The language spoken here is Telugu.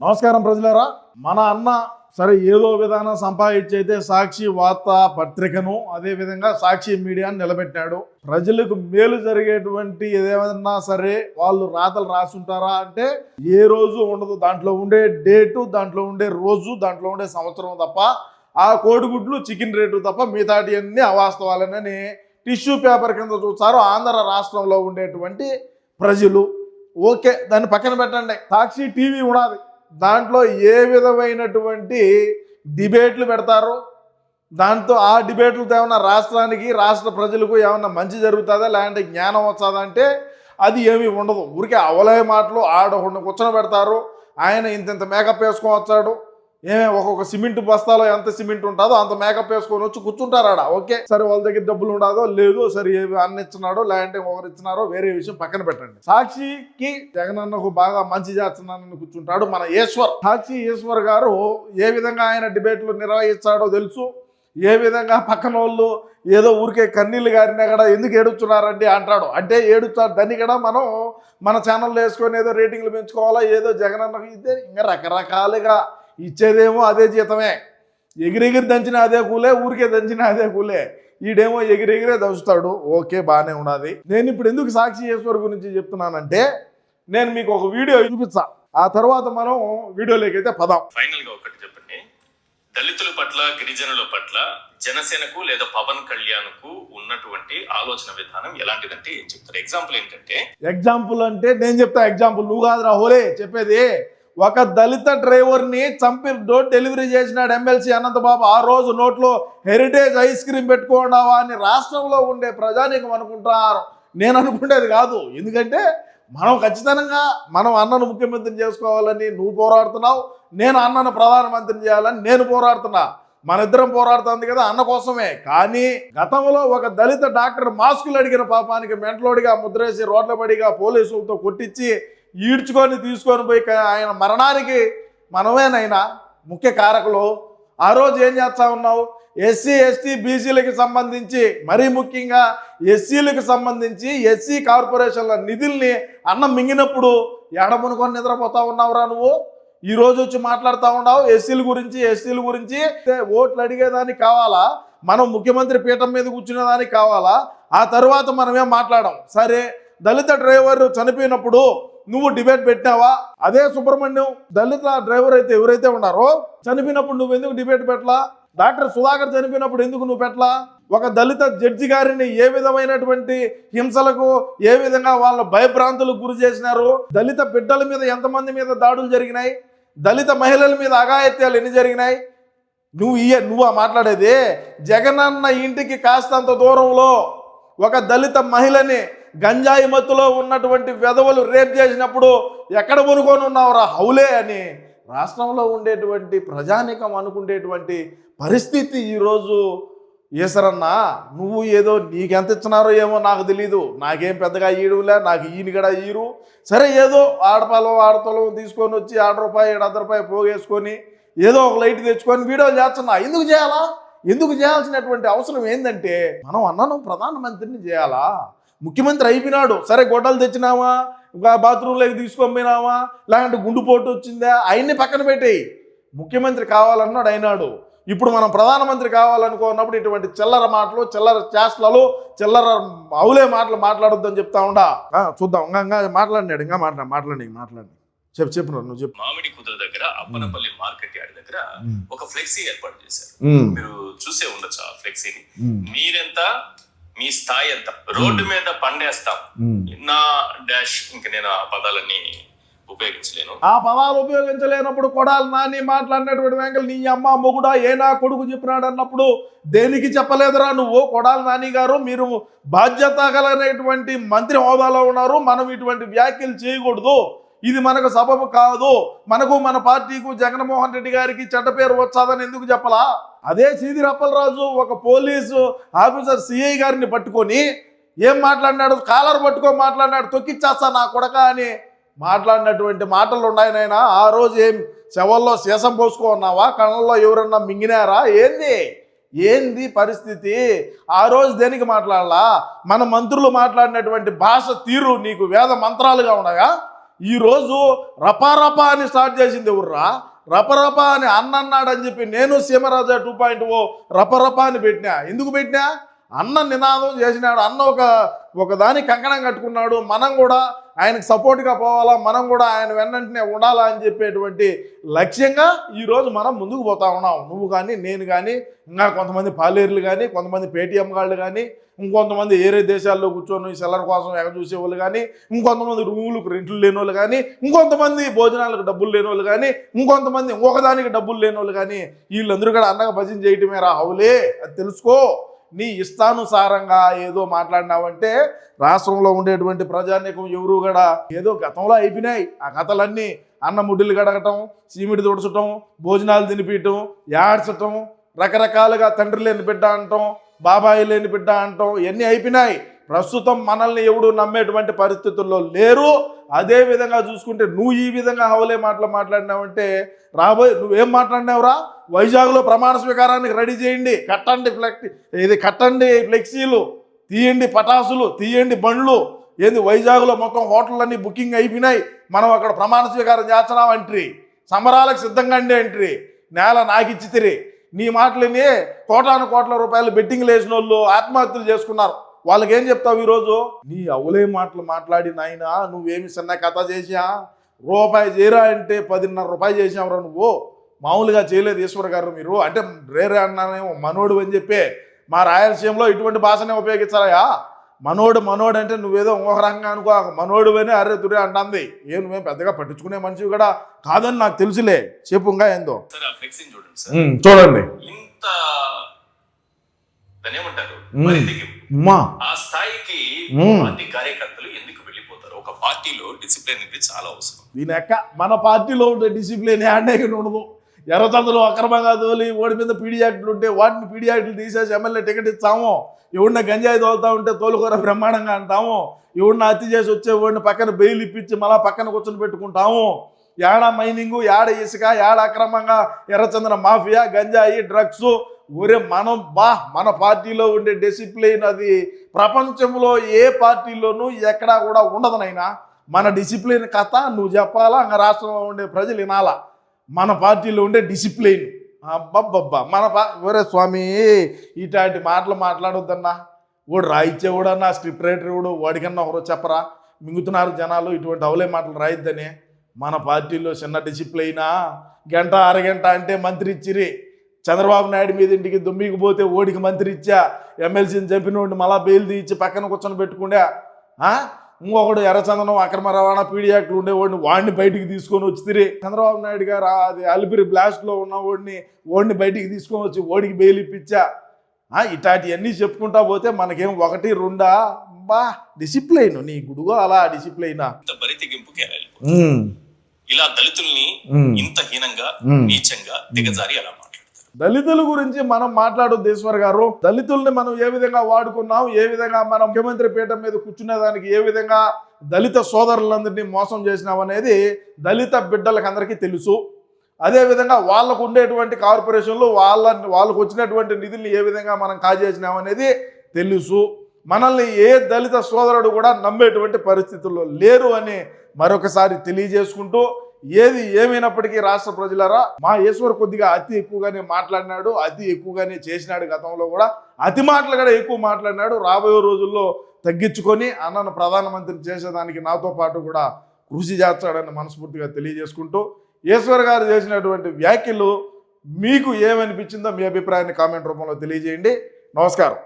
నమస్కారం ప్రజలారా. మన అన్న సరే ఏదో విధానం సంపాదించైతే సాక్షి వార్తా పత్రికను అదేవిధంగా సాక్షి మీడియాను నిలబెట్టాడు. ప్రజలకు మేలు జరిగేటువంటి ఏదేమన్నా సరే వాళ్ళు రాతలు రాసుంటారా అంటే ఏ రోజు ఉండదు. దాంట్లో ఉండే డేటు దాంట్లో ఉండే రోజు దాంట్లో ఉండే సంవత్సరం తప్ప ఆ కోడిగుడ్లు చికెన్ రేటు తప్ప మిగతాటి అన్ని అవాస్తవాలనని టిష్యూ పేపర్ కింద చూస్తారు ఆంధ్ర రాష్ట్రంలో ఉండేటువంటి ప్రజలు. ఓకే దాన్ని పక్కన పెట్టండి. సాక్షి టీవీ ఉన్నది దాంట్లో ఏ విధమైనటువంటి డిబేట్లు పెడతారు దాంతో ఆ డిబేట్లతో ఏమన్నా రాష్ట్రానికి రాష్ట్ర ప్రజలకు ఏమన్నా మంచి జరుగుతుందా లేదంటే జ్ఞానం వస్తుందా అంటే అది ఏమీ ఉండదు. ఊరికే అవలయ మాటలు ఆడ కూర్చొని పెడతారు. ఆయన ఇంత ఇంత మేకప్ వేసుకొని వచ్చాడు. ఏమే ఒక్కొక్క సిమెంట్ బస్తాలో ఎంత సిమెంట్ ఉంటుందో అంత మేకప్ వేసుకొని వచ్చి కూర్చుంటారు ఆడ ఓకే. సరే వాళ్ళ దగ్గర డబ్బులు ఉండదో లేదు సరే అన్న ఇచ్చినాడో లేదంటే ఒకరు ఇచ్చినారో వేరే విషయం పక్కన పెట్టండి. సాక్షికి జగనన్నకు బాగా మంచి చేస్తున్నానని కూర్చుంటాడు మన ఈశ్వర్. సాక్షి ఈశ్వర్ గారు ఏ విధంగా ఆయన డిబేట్లు నిర్వహించాడో తెలుసు? ఏ విధంగా పక్కన వాళ్ళు ఏదో ఊరికే కన్నీళ్ళు గారినా కూడా ఎందుకు ఏడుస్తున్నారండి అంటాడు. అంటే ఏడుస్తారు. దాన్ని కూడా మనం మన ఛానల్లో వేసుకొని ఏదో రేటింగ్లు పెంచుకోవాలా? ఏదో జగనన్నకు ఇదే. ఇంకా రకరకాలుగా ఇచ్చేదేమో అదే జీతమే. ఎగిరెగిరి దంచిన అదే కూలే ఊరికే దంచిన అదే కూలే. ఈడేమో ఎగిరెగిరే దంచుతాడు. ఓకే బాగానే ఉన్నది. నేను ఇప్పుడు ఎందుకు సాక్షి ఈశ్వర్ గురించి చెప్తున్నానంటే నేను మీకు ఒక వీడియో చూపిస్తా. ఆ తర్వాత మనం వీడియోలోకి అయితే పదాం. ఫైనల్గా ఒకటి చెప్పండి. దళితుల పట్ల గిరిజనుల పట్ల జనసేనకు లేదా పవన్ కళ్యాణ్కు ఉన్నటువంటి ఆలోచన విధానం ఎలాంటిదంటే ఏం చెప్తారు? ఎగ్జాంపుల్ ఏంటంటే ఎగ్జాంపుల్ అంటే నేను చెప్తా ఎగ్జాంపుల్ నువ్వు కాదురా హోలే చెప్పేది. ఒక దళిత డ్రైవర్ని చంపి డోర్ డెలివరీ చేసినాడు ఎమ్మెల్సీ అనంతబాబు. ఆ రోజు నోట్లో హెరిటేజ్ ఐస్ క్రీమ్ పెట్టుకోండావా అని రాష్ట్రంలో ఉండే ప్రజానీకం అనుకుంటున్నారు. నేను అనుకునేది కాదు. ఎందుకంటే మనం ఖచ్చితంగా మనం అన్నను ముఖ్యమంత్రిని చేసుకోవాలని నువ్వు పోరాడుతున్నావు. నేను అన్నను ప్రధానమంత్రిని చేయాలని నేను పోరాడుతున్నా. మన ఇద్దరం పోరాడుతుంది కదా అన్న కోసమే. కానీ గతంలో ఒక దళిత డాక్టర్ మాస్కులు అడిగిన పాపానికి మెంటలోడిగా ముద్రేసి రోడ్ల పడిగా పోలీసులతో కొట్టించి ఈడ్చుకొని తీసుకొని పోయి ఆయన మరణానికి మనమేనైనా ముఖ్య కారకులు. ఆ రోజు ఏం చేస్తా ఉన్నావు? ఎస్సీ ఎస్టీ బీసీలకు సంబంధించి మరీ ముఖ్యంగా ఎస్సీలకు సంబంధించి ఎస్సీ కార్పొరేషన్ల నిధుల్ని అన్నం మింగినప్పుడు ఎడమునుకొని నిద్రపోతా ఉన్నావురా నువ్వు? ఈ రోజు వచ్చి మాట్లాడుతూ ఉన్నావు ఎస్సీల గురించి ఎస్సీల గురించి. ఓట్లు అడిగేదానికి కావాలా? మనం ముఖ్యమంత్రి పీఠం మీద కూర్చునేదానికి కావాలా? ఆ తర్వాత మనమేం మాట్లాడడం సరే దళిత డ్రైవర్ చనిపోయినప్పుడు నువ్వు డిబేట్ పెట్టినావా అదే సుబ్రహ్మణ్యం దళిత డ్రైవర్ అయితే ఎవరైతే ఉన్నారో చనిపోయినప్పుడు నువ్వు ఎందుకు డిబేట్ పెట్టలా? డాక్టర్ సుధాకర్ చనిపోయినప్పుడు ఎందుకు నువ్వు పెట్టలా? ఒక దళిత జడ్జి గారిని ఏ విధమైనటువంటి హింసలకు ఏ విధంగా వాళ్ళ భయభ్రాంతులకు గురి చేసినారు? దళిత బిడ్డల మీద ఎంతమంది మీద దాడులు జరిగినాయి? దళిత మహిళల మీద అఘాయిత్యాలు ఎన్ని జరిగినాయి? నువ్వు ఇయ్య నువ్వు మాట్లాడేది? జగనన్న ఇంటికి కాస్తంత దూరంలో ఒక దళిత మహిళని గంజాయి మత్తులో ఉన్నటువంటి వెధవలు రేప్ చేసినప్పుడు ఎక్కడ కొనుక్కొని ఉన్నావురా హౌలే అని రాష్ట్రంలో ఉండేటువంటి ప్రజానికం అనుకునేటువంటి పరిస్థితి ఈరోజు ఈసరన్నా నువ్వు ఏదో నీకెంత ఇచ్చినారో ఏమో నాకు తెలీదు. నాకేం పెద్దగా ఈడులే నాకు ఈయన కూడా ఈరు. సరే ఏదో ఆడపాలం ఆడతలం తీసుకొని వచ్చి ఆడ రూపాయి ఏడు అర్ధ రూపాయి పోగేసుకొని ఏదో ఒక లైట్ తెచ్చుకొని వీడియో చేస్తున్నా. ఎందుకు చేయాలా? ఎందుకు చేయాల్సినటువంటి అవసరం ఏంటంటే మనం అన్నను ప్రధానమంత్రిని చేయాలా? ముఖ్యమంత్రి అయిపోయినాడు. సరే గొడ్డలు తెచ్చినావా? బాత్రూంలోకి తీసుకొని పోయినావా లేదంటే గుండుపోటు వచ్చిందా? అవన్నీ పక్కన పెట్టేయి. ముఖ్యమంత్రి కావాలన్నాడు అయినాడు. ఇప్పుడు మనం ప్రధానమంత్రి కావాలనుకున్నప్పుడు ఇటువంటి చిల్లర మాటలు చిల్లర చేష్టలు చిల్లర అవులే మాటలు మాట్లాడొద్దని చెప్తా ఉండా. చూద్దాం. ఇంకా ఇంకా మాట్లాడినాడు ఇంకా మాట్లాడి మాట్లాడి మాట్లాడి చెప్పు చెప్పు నువ్వు చెప్పు. మామిడి కుదుల దగ్గర అప్పనపల్లి మార్కెట్ యార్డ్ దగ్గర ఒక ఫ్లెక్సీ ఏర్పాటు చేశారు. మీరు చూసే ఉండొచ్చు ఆ ఫ్లెక్సీని. మీరెంత మీ స్థాయి ఎంత? రోడ్డు మీద పండేస్తాం. నా డాష్ ఇంక నేను ఆ పదాలన్నీ ఉపయోగించలేను. ఆ పదాలు ఉపయోగించలేనప్పుడు కొడాలి నాని మాట్లాడినటువంటి వెంకలు నీ అమ్మ మొగుడా ఏనా కొడుకు చెప్పినాడు అన్నప్పుడు దేనికి చెప్పలేదురా నువ్వు? కొడాలి నాని గారు మీరు బాధ్యత గలనేటువంటి మంత్రి హోదాలో ఉన్నారు. మనం ఇటువంటి వ్యాఖ్యలు చేయకూడదు. ఇది మనకు సబబు కాదు. మనకు మన పార్టీకు జగన్మోహన్ రెడ్డి గారికి చెడ్డ పేరు వచ్చాదని ఎందుకు చెప్పలా? అదే సీదిరి అప్పలరాజు ఒక పోలీసు ఆఫీసర్ సిఐ గారిని పట్టుకొని ఏం మాట్లాడినాడు? కాలర్ పట్టుకొని మాట్లాడినాడు? తొక్కిచ్చేస్తా నా కొడక అని మాట్లాడినటువంటి మాటలు ఉన్నాయి ఆ రోజు ఏం శవల్లో శేషం పోసుకున్నావా కళ్ళల్లో ఎవరన్నా మింగినారా? ఏంది? ఏంది పరిస్థితి? ఆ రోజు దేనికి మాట్లాడాలా? మన మంత్రులు మాట్లాడినటువంటి భాష తీరు నీకు వేద మంత్రాలుగా ఉన్నాయా? ఈరోజు రపారపా అని స్టార్ట్ చేసింది ఎవర్రా? రపరపా అని అన్నన్నాడు అని చెప్పి నేను సీమరాజా టూ పాయింట్ ఓ రపరప అని పెట్టినా. ఎందుకు పెట్టినా? అన్న నినాదం చేసినాడు. అన్న ఒక ఒకదాని కంకణం కట్టుకున్నాడు మనం కూడా ఆయనకు సపోర్ట్గా పోవాలా మనం కూడా ఆయన వెన్నంటనే ఉండాలా అని చెప్పేటువంటి లక్ష్యంగా ఈరోజు మనం ముందుకు పోతా ఉన్నాం. నువ్వు కానీ నేను కానీ ఇంకా కొంతమంది పాలేరులు కానీ కొంతమంది పేటీఎం గాళ్ళు కానీ ఇంకొంతమంది ఏరే దేశాల్లో కూర్చొని సెల్లర్ కోసం ఎగ చూసే వాళ్ళు కానీ ఇంకొంతమంది రూములకు రెంట్లు లేని వాళ్ళు కానీ ఇంకొంతమంది భోజనాలకు డబ్బులు లేని వాళ్ళు కానీ ఇంకొంతమంది ఇంకొకదానికి డబ్బులు లేని వాళ్ళు కానీ వీళ్ళందరూ కూడా అన్నగా భజన చేయటమే రా అది తెలుసుకో. నీ ఇష్టానుసారంగా ఏదో మాట్లాడినావంటే రాష్ట్రంలో ఉండేటువంటి ప్రజానీకం ఎవరు కూడా ఏదో గతంలో అయిపోయినాయి. ఆ కథలన్నీ అన్న ముడ్డులు గడగటం చీమిడి తుడచటం భోజనాలు తినిపించటం ఏడ్చటం రకరకాలుగా తండ్రి లేని బిడ్డ అంటాం బాబాయి లేని బిడ్డ అంటాం ఇవన్నీ అయిపోయినాయి. ప్రస్తుతం మనల్ని ఎవడు నమ్మేటువంటి పరిస్థితుల్లో లేరు. అదే విధంగా చూసుకుంటే నువ్వు ఈ విధంగా హవలే మాటలు మాట్లాడినావంటే రాబోయే నువ్వేం మాట్లాడినావురా? వైజాగ్లో ప్రమాణ స్వీకారానికి రెడీ చేయండి. కట్టండి ఫ్లెక్సీ ఇది కట్టండి ఫ్లెక్సీలు తీయండి పటాసులు తీయండి బండ్లు. ఏంది వైజాగ్లో మొత్తం హోటళ్ళన్నీ బుకింగ్ అయిపోయినాయి. మనం అక్కడ ప్రమాణ స్వీకారం చేస్తున్నాం అంట్రీ. సంబరాలకు సిద్ధంగా అండి అంట్రీ. నేల నాకిచ్చి తిరి. నీ మాటలని కోటాను కోట్ల రూపాయలు బెట్టింగ్లు వేసిన వాళ్ళు ఆత్మహత్యలు చేసుకున్నారు. వాళ్ళకి ఏం చెప్తావు ఈరోజు? నీ అవులే మాటలు మాట్లాడి నాయనా నువ్వేమి చిన్న కథ చేసా రూపాయి చేరా అంటే పదిన్నర రూపాయలు చేసావురా నువ్వు. మామూలుగా చేయలేదు ఈశ్వర్ గారు మీరు. అంటే రేరే అన్నానేమో మనోడు అని చెప్పి మా రాయలసీమలో ఇటువంటి భాషనే ఉపయోగించాలయా మనోడు మనోడు అంటే నువ్వేదో రకంగా అనుకో మనోడు అని అర్రే తురే అంటుంది. ఏ నువ్వేం పెద్దగా పట్టించుకునే మనిషి కూడా కాదని నాకు తెలుసులే. చెప్పు ఇంకా ఏందో. చూడండి ఇంత ఆ స్థాయికి కార్యకర్తలు ఎందుకు వెళ్ళిపోతారు? ఒక పార్టీలో డిసిప్లిన్ అనేది చాలా అవసరం. దీని మన పార్టీలో ఉండే డిసిప్లిన్ హ్యాండ్ ఉండదు. ఎర్రచందలు అక్రమంగా తోలి ఓడి మీద పీడీ యాక్టులు ఉంటే వాటిని పీడీ యాక్టులు తీసేసి ఎమ్మెల్యే టికెట్ ఇస్తాము ఎవడిన గంజాయి తోలుతా ఉంటే తోలుకూర బ్రహ్మాండంగా అంటాము. ఎవడిన హత్య చేసి వచ్చే వాడిని పక్కన బెయిల్ ఇప్పించి మళ్ళా పక్కన కూర్చొని పెట్టుకుంటాము. యాడ మైనింగ్ యాడ ఇసుక యాడ అక్రమంగా ఎర్రచందన మాఫియా గంజాయి డ్రగ్స్. ఒరే మనం బా మన పార్టీలో ఉండే డిసిప్లిన్ అది. ప్రపంచంలో ఏ పార్టీలోనూ ఎక్కడా కూడా ఉండదు నైనా మన డిసిప్లిన్ కథ నువ్వు చెప్పాలా? ఇంకా రాష్ట్రంలో ఉండే ప్రజలు వినాలా? మన పార్టీలో ఉండే డిసిప్లిన్. అబ్బబ్బబ్బా మన పా ఒరే స్వామి ఇట్లాంటి మాటలు మాట్లాడొద్దన్నా. వాడు రాయిచ్చేవాడన్నా స్క్రిప్ట్ రైటర్ కూడా వాడికన్నా ఒకరు చెప్పరా? మింగుతున్నారు జనాలు ఇటువంటి అవలే మాటలు రాయిద్దని. మన పార్టీలో చిన్న డిసిప్లైనా గంట అరగంట అంటే మంత్రి ఇచ్చిరి చంద్రబాబు నాయుడు మీద ఇంటికి దుమ్మికి పోతే ఓడికి మంత్రి ఇచ్చా ఎమ్మెల్సీని చంపినోడిని మళ్ళా బెయిల్ తీయించి పక్కన కూర్చొని పెట్టుకుండా. ఇంకొకడు ఎర్రచందనం అక్రమ రవాణా పీడీ యాక్ట్లు ఉండేవాడిని వాడిని బయటికి తీసుకొని వచ్చి తిరిగి. చంద్రబాబు నాయుడు గారు అది అలిపిరి బ్లాస్ట్లో ఉన్న వాడిని వాడిని బయటికి తీసుకొని వచ్చి ఓడికి బెయిల్ ఇప్పించా. ఇట్లాంటివన్నీ చెప్పుకుంటా పోతే మనకేం ఒకటి రెండా? బా డిసిప్లైన్ నీ గుడుగో అలా డిసిప్లైనా? ఇలా దళితుల్ని ఇంత హీనంగా నీచంగా దిగజారి అలా దళితుల గురించి మనం మాట్లాడొద్దు ఈశ్వర్ గారు. దళితుల్ని మనం ఏ విధంగా వాడుకున్నాం ఏ విధంగా మనం ముఖ్యమంత్రి పీఠం మీద కూర్చునే దానికి ఏ విధంగా దళిత సోదరులందరినీ మోసం చేసినాం అనేది దళిత బిడ్డలకు అందరికీ తెలుసు. అదేవిధంగా వాళ్ళకు ఉండేటువంటి కార్పొరేషన్లు వాళ్ళ వాళ్ళకు వచ్చినటువంటి నిధుల్ని ఏ విధంగా మనం కాజేసినాం అనేది తెలుసు. మనల్ని ఏ దళిత సోదరుడు కూడా నమ్మేటువంటి పరిస్థితుల్లో లేరు అని మరొకసారి తెలియజేసుకుంటూ ఏది ఏమైనప్పటికీ రాష్ట్ర ప్రజలరా మా ఈశ్వర్ కొద్దిగా అతి ఎక్కువగానే మాట్లాడినాడు అతి ఎక్కువగానే చేసినాడు గతంలో కూడా. అతి మాటలు కూడా ఎక్కువ మాట్లాడినాడు. రాబోయే రోజుల్లో తగ్గించుకొని అన్నను ప్రధానమంత్రి చేసేదానికి నాతో పాటు కూడా కృషి చేస్తాడని మనస్ఫూర్తిగా తెలియజేసుకుంటూ ఈశ్వర్ గారు చేసినటువంటి వ్యాఖ్యలు మీకు ఏమనిపించిందో మీ అభిప్రాయాన్ని కామెంట్ రూపంలో తెలియజేయండి. నమస్కారం.